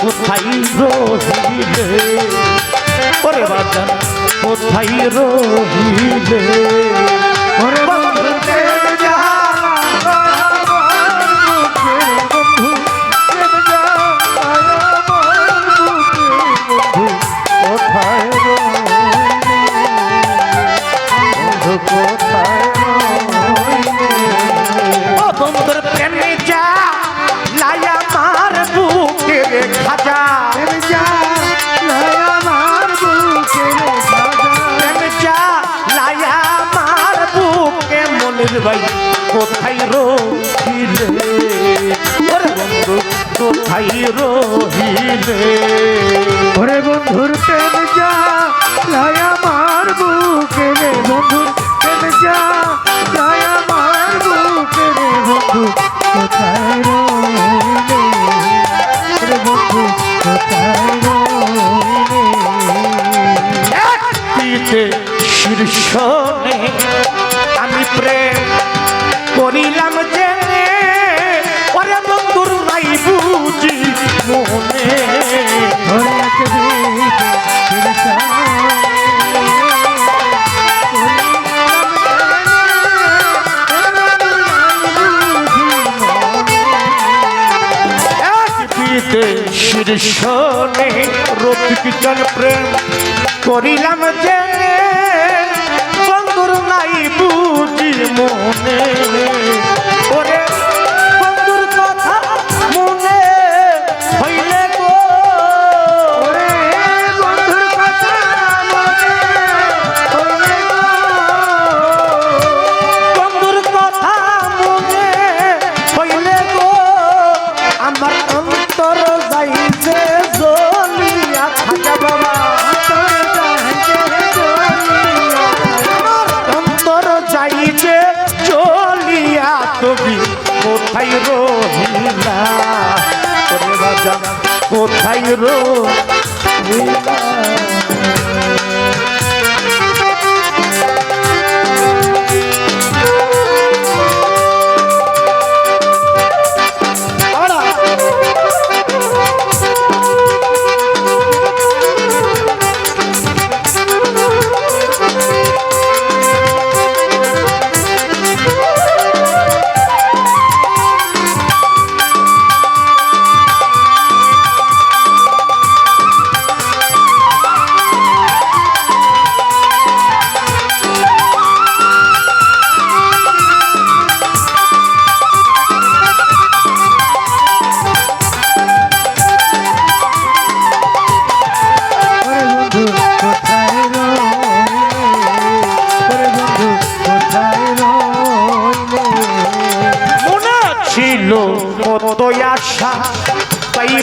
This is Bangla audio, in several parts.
কোথায় রহিলে? কোথায় রহিলে? ওরে প্রাণের ভাই, কোথায় রহিলে? ওরে বন্ধু, কোথায় রহিলে? ওরে বন্ধুর প্রেম যা আমার বুকে বন্ধুর প্রেম যা। করিলাম জেনে ওরে বন্ধুর নাই বুঝি জন প্রেম করিলাম জেনে মনে রহিলা। কোথায় রহিলা?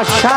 আশা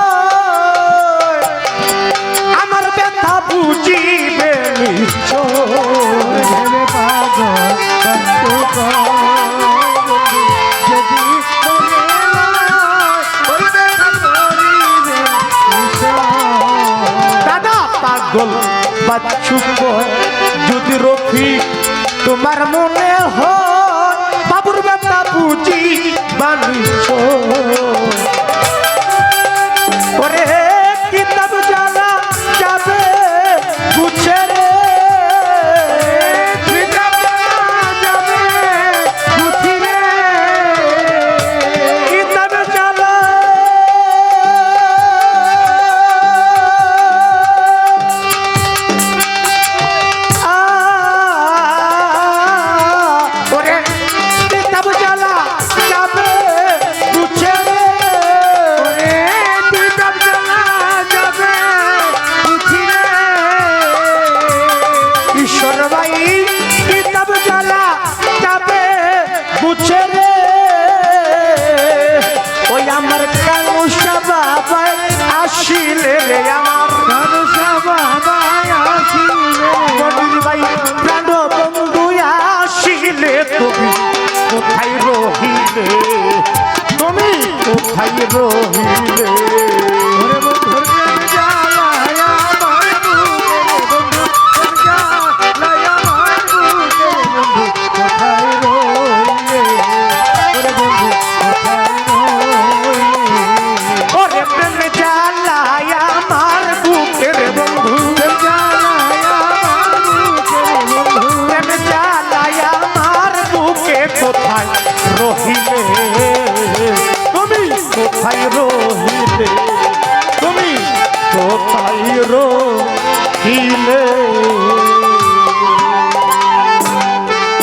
বুঝিবে নিশ্চয় দাদা পাগল বাচ্চুক যদি রফিক তোমার মনে হয় বাবুর বেটা বানিছ সরবাই কিতাব জ্বালা যাবে বুঝে রে। ওই আমার কানুষা বাবা আসিলে আমার